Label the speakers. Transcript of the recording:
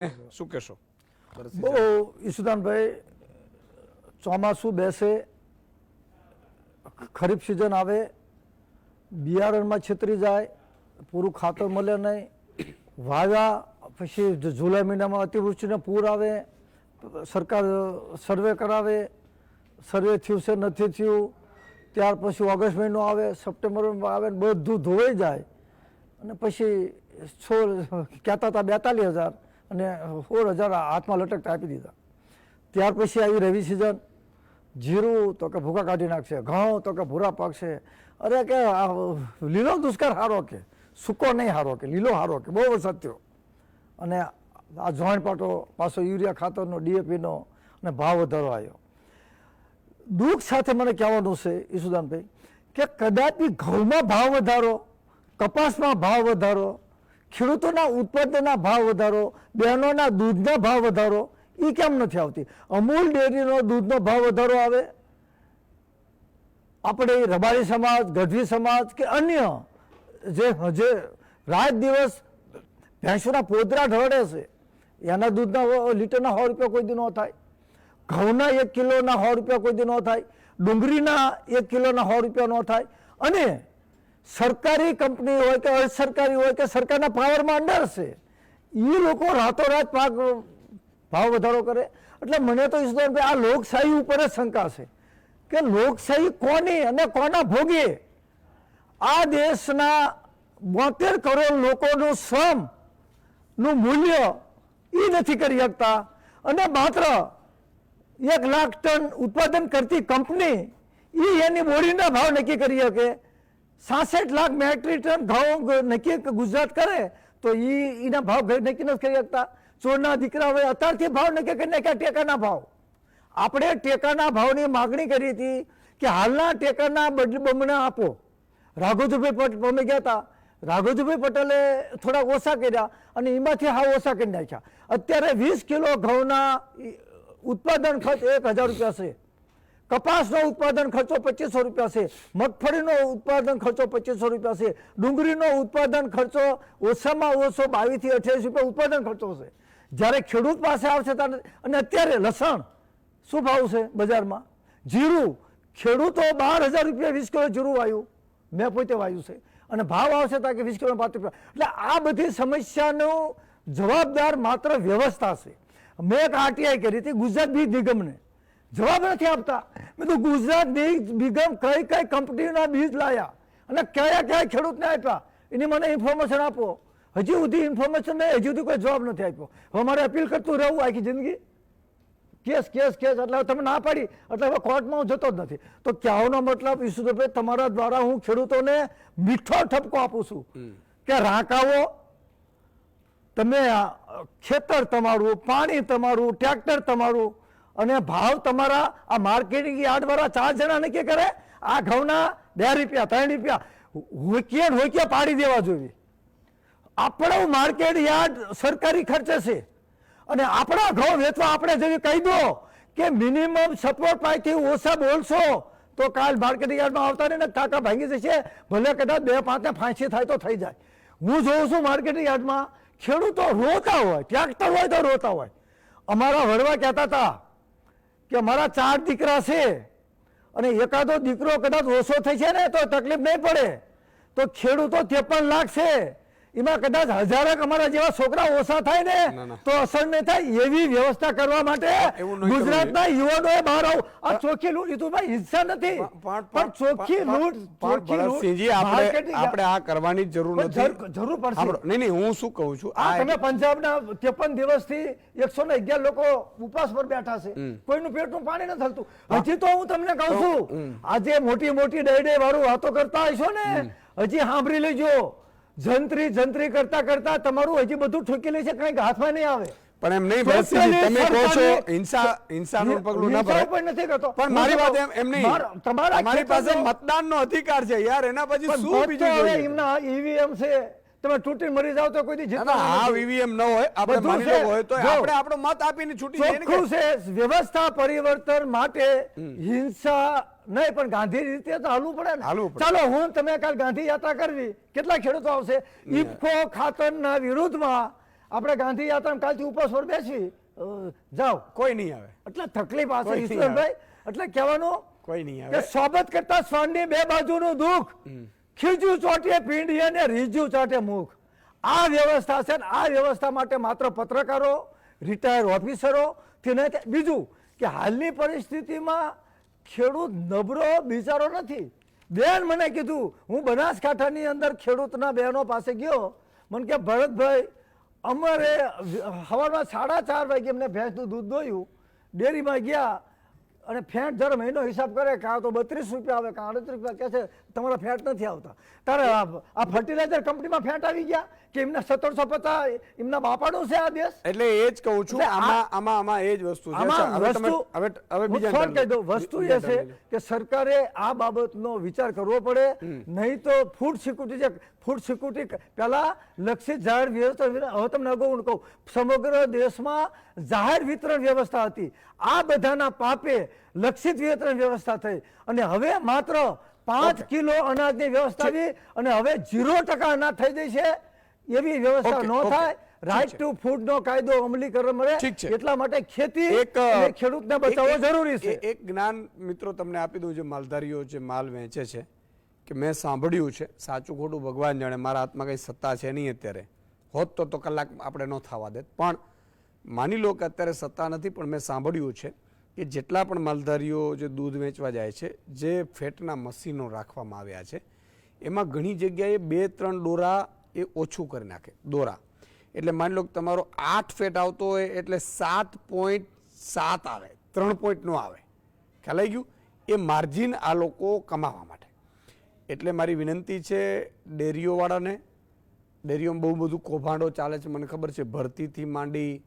Speaker 1: શું કહેશો?
Speaker 2: બહુ ઈશુદાનભાઈ ચોમાસું બેસે, ખરીફ સિઝન આવે, બિયારણમાં છેતરી જાય, પૂરું ખાતર મળે નહીં વાવ્યા પછી જુલાઈ મહિનામાં અતિવૃષ્ટિને પૂર આવે, સરકાર સર્વે કરાવે, સર્વે થયું છે, નથી થયું, ત્યાર પછી ઓગસ્ટ મહિનો આવે, સપ્ટેમ્બરમાં આવે બધું ધોવાઈ જાય. અને પછી છોડ કહેતા હતા બેતાલીસ હજાર. અને સોળ હજાર હાથમાં લટકતા આપી દીધા. ત્યાર પછી આવી રવિ સિઝન જીરું તો કે ભૂકા કાઢી નાખશે, ઘઉં તો કે ભૂરા પાકશે. અરે કે લીલો દુષ્કાળ હારો કે, સૂકો નહીં હારો કે, લીલો હારો કે, બહુ વરસાદ થયો. અને આ જોઈન્ટ પાછો યુરિયા ખાતરનો, ડીએપીનો અને ભાવ વધારો આવ્યો. દુઃખ સાથે મને કહેવાનું છે, ઈસુદાનભાઈ, કે કદાચ બી ઘઉંમાં ભાવ વધારો, કપાસમાં ભાવ વધારો ખેડૂતોના ઉત્પાદનના ભાવ વધારો, બહેનોના દૂધના ભાવ વધારો એ કેમ નથી આવતી? અમૂલ ડેરીનો દૂધનો ભાવ વધારો આવે? આપણે રબારી સમાજ, ગઢવી સમાજ કે અન્ય જે જે રાત દિવસ ભેંસોના પોદરા ઢળે છે, એના દૂધના લીટરના સો રૂપિયા કોઈ દી થાય. ઘઉંના એક કિલોના સો રૂપિયા કોઈ દી ન થાય. ડુંગળીના એક કિલોના સો રૂપિયા ન થાય. અને સરકારી કંપની હોય કે અસરકારી હોય કે સરકારના પાવરમાં અંડર છે એ લોકો રાતોરાત પાક, ભાવ વધારો કરે. એટલે મને તો ઈશ્વરભાઈ આ લોકશાહી ઉપર જ શંકા છે કે લોકશાહી કોની અને કોના ભોગે? આ દેશના બોતેર કરોડ લોકોનું શ્રમનું મૂલ્ય એ નથી કરી શકતા. અને માત્ર એક લાખ ટન ઉત્પાદન કરતી કંપની એ એની બોરીના ભાવ નક્કી કરી શકે. સાસઠ લાખ મેટ્રિક ટન ઘઉં નક્કી ગુજરાત કરે, તો એ એના ભાવ નક્કી નથી કરી શકતા. ચોરના દીકરા હવે અત્યારથી ભાવ નક્કી કરી નાખ્યા ટેકાના ભાવ. આપણે ટેકાના ભાવની માગણી કરી હતી કે હાલના ટેકાના બમણા આપો. રાઘોજીભાઈ પટેલ અમે ગયા હતા રાઘોજીભાઈ પટેલે થોડા ઓછા કર્યા અને એમાંથી હા ઓછા કરી નાખ્યા. અત્યારે વીસ કિલો ઘઉંના ઉત્પાદન ખર્ચ એક હજાર રૂપિયા છે. કપાસનો ઉત્પાદન ખર્ચો પચીસો રૂપિયા છે, મગફળીનો ઉત્પાદન ખર્ચો પચીસો રૂપિયા છે, ડુંગળીનો ઉત્પાદન ખર્ચો ઓછામાં ઓછો બાવીસથી અઠ્યાવીસ રૂપિયા ઉત્પાદન ખર્ચો છે. જ્યારે ખેડૂત પાસે આવશે ત્યારે અને અત્યારે લસણ શું ભાવ છે બજારમાં? જીરું, ખેડૂતો બાર હજાર રૂપિયા વીસ કિલો જીરું વાયું. મેં પોતે વાયું છે. અને ભાવ આવશે ત્યાં કે વીસ કિલો પાંચ રૂપિયા એટલે આ બધી સમસ્યાનો જવાબદાર માત્ર વ્યવસ્થા છે. મેં એક આરટીઆઈ કરી હતી, ગુજરાત બીજ નિગમને. જવાબ નથી આપતા. મેં તો ગુજરાત બીજ નિગમ કઈ કઈ કંપનીના બીજ લાયા અને કયા કયા ખેડૂતને આપ્યા. એની મને ઇન્ફોર્મેશન આપો. હજી સુધી ઇન્ફોર્મેશન નહીં હજી સુધી કોઈ જવાબ નથી આપ્યો. હવે મારે અપીલ કરતું રહેવું આખી જિંદગી. કેસ કેસ કેસ એટલે તમે ના પાડી એટલે હવે કોર્ટમાં હું જતો જ નથી. તો કહેવાનો મતલબ ઈશુભાઈ તમારા દ્વારા હું ખેડૂતોને મીઠો ઠપકો આપું છું. કે રાંકાવો. તમે આ ખેતર તમારું પાણી તમારું ટ્રેક્ટર તમારું અને ભાવ તમારા, આ માર્કેટિંગ યાર્ડવાળા ચાર જણા નક્કી કરે, આ ઘઉંના બે રૂપિયા, ત્રણ રૂપિયા, હોકીએ હોકીએ પાડી દેવા જોઈએ. આપણું માર્કેટ યાર્ડ સરકારી ખર્ચે છે. અને આપણા ઘઉં વેચવા આપણે જેવી કહી દો કે મિનિમમ સપોર્ટ પાસેથી ઓછા બોલશો, તો કાલ માર્કેટ યાર્ડમાં આવતા ને ટાકા ભાંગી જશે, ભલે કદાચ બે પાંચને ફાંસી થાય તો થઈ જાય. હું જોઉં છું માર્કેટ યાર્ડમાં ખેડૂતો રોતા હોય ટ્રેક્ટર હોય તો રોતા હોય. અમારા વડવા કહેતા હતા કે મારા ચાર દીકરા છે અને એકાદો દીકરો કદાચ ઓછો થઈ છે ને તો તકલીફ નહીં પડે. તો ખેડૂતો ત્રેપન લાખ છે. એમાં કદાચ હજારક અમારા જેવા છોકરા ઓછા થાય
Speaker 1: ના.
Speaker 2: તો અસર નહીં થાય એવી વ્યવસ્થા કરવા માટે ગુજરાતના યુવાનોએ બહાર આવું. આ ચોખ્ખી લૂંટ એ તો ભાઈ હિંસા નથી.
Speaker 1: પણ-
Speaker 2: ચોખ્ખી લૂંટ ચોખ્ખી લૂંટ,
Speaker 1: આપણે આપણે આ કરવાની જરૂર નથી.
Speaker 2: જરૂર- પડશે.
Speaker 1: નહીં નહીં હું શું કહું છું?
Speaker 2: આ તમે પંજાબના ત્રેપન દિવસથી એકસો ને અગિયાર લોકો ઉપવાસ પર બેઠા છે. કોઈનું પેટનું પાણી ન થતું. હજી તો હું તમને કહું છું. આજે મોટી મોટી ડે વાળું વાતો કરતા હશો ને હજી સાંભળી લેજો. જંત્રી જંત્રી કરતા કરતા તમારું હજી બધું ઠોકી લે છે કંઈક હાથમાં નહીં આવે.
Speaker 1: પણ એમ નહીં ભરતસિંહજી, તમે કહો છો હિંસા હિંસાનું પગલું ના ભરાય.
Speaker 2: પણ નથી કરતો
Speaker 1: પણ મારી વાત એમ એમ નહીં.
Speaker 2: તમારા
Speaker 1: તમારી પાસે મતદાનનો અધિકાર છે યાર એના પછી શું બીજું જોઈએ?
Speaker 2: એમના ઈવીએમ છે. તમે છૂટી મરી જાવ તો કોઈ દી
Speaker 1: ના, ના,
Speaker 2: જીતવાના
Speaker 1: આ વીવીએમ ન હોય આપણે માની લો હોય તો આપણે આપણો મત આપીને છૂટી જઈએ ને
Speaker 2: છે. વ્યવસ્થા પરિવર્તન માટે હિંસા નહીં પણ ગાંધી રીતે તો હાલવું પડે ને. ચાલો હું તમે કાલ ગાંધી યાત્રા કરવી. કેટલા ખેડૂતો આવશે? ઇફકો ખાતરના વિરુદ્ધમાં આપણે ગાંધી યાત્રા કાલથી ઉપવાસ પર બેસી. જાઓ.
Speaker 1: કોઈ નહીં આવે.
Speaker 2: એટલે તકલીફ આ છે
Speaker 1: કોઈ નહીં
Speaker 2: ઈશ્વરભાઈ. એટલે કહેવાનું
Speaker 1: કોઈ નહીં આવે.
Speaker 2: સોબત કરતા સ્વાનની બે બાજુનું દુઃખ. ખીજું ચોટે પીંડી અને રીજું ચોટે મુખ. આ વ્યવસ્થા છે ને આ વ્યવસ્થા માટે માત્ર પત્રકારો રિટાયર ઓફિસરો થી નહીં બીજું કે હાલની પરિસ્થિતિમાં ખેડૂત નબળો બિચારો નથી. બેન મને કીધું, હું બનાસકાંઠાની અંદર ખેડૂતના બહેનો પાસે ગયો. મને કે, ભરતભાઈ, અમારે સવારમાં સાડા ચાર વાગે એમને ભેંસનું દૂધ દોયું. ડેરીમાં ગયા અને ફેટ દર મહિનો હિસાબ કરે કાં તો બત્રીસ રૂપિયા આવે, કાં અડત્રીસ રૂપિયા કહે છે, તમારા ફેટ નથી આવતા. તારે આ આ ફર્ટિલાઇઝર કંપનીમાં ફેટ આવી ગયા. કે એમના સત્તરસો પચાસ એમના બાપાનો છે આ દેશ?
Speaker 1: એટલે એ જ કહું છું આમાં આમાં આમાં એ જ વસ્તુ
Speaker 2: વસ્તુ
Speaker 1: હવે હવે બીજા
Speaker 2: કહી દઉં. વસ્તુ એ છે કે સરકારે આ બાબતનો વિચાર કરવો પડે. નહીં તો ફૂડ સિક્યુરિટી છે ફૂડ સિક્યુરિટી પહેલા લક્ષિત જાહેર વ્યવસ્થા હવે તમને અગાઉ હું કહું સમગ્ર દેશમાં જાહેર વિતરણ વ્યવસ્થા હતી. આ બધાના પાપે લક્ષિત વિતરણ વ્યવસ્થા થઈ. અને હવે માત્ર પાંચ કિલો અનાજની વ્યવસ્થા આવી અને હવે ઝીરો ટકા અનાજ થઈ જાય છે. એવી વ્યવસ્થા ન થાય. રાઈટ. ટુ ફૂડ નો કાયદો અમલીકરણ મળે. એટલા માટે ખેતી
Speaker 1: એક
Speaker 2: ખેડૂતને બચાવવો જરૂરી છે.
Speaker 1: એક જ્ઞાન મિત્રો તમને આપી દઉં જે માલધારીઓ જે માલ વેચે છે કે મેં સાંભળ્યું છે સાચું ખોટું ભગવાન જાણે મારા હાથમાં કંઈ સત્તા છે નહીં અત્યારે. હોત તો તો કલાક આપણે ન થવા દે પણ માની લો કે અત્યારે સત્તા નથી પણ મેં સાંભળ્યું છે કે જેટલા પણ માલધારીઓ જે દૂધ વેચવા જાય છે જે ફેટના મશીનો રાખવામાં આવ્યા છે એમાં ઘણી જગ્યાએ બે ત્રણ દોરા એ ઓછું કરી નાખે, દોરા. એટલે માની લો કે તમારો આઠ ફેટ આવતો હોય એટલે સાત પોઈન્ટ સાત આવે, ત્રણ પોઈન્ટ નો આવે. ખ્યાલ આવી ગયું? એ માર્જિન આ લોકો કમાવા માટે. એટલે મારી વિનંતી છે ડેરીઓવાળાને, ડેરીઓમાં બહુ બધું કૌભાંડો ચાલે છે, મને ખબર છે, ભરતીથી માંડી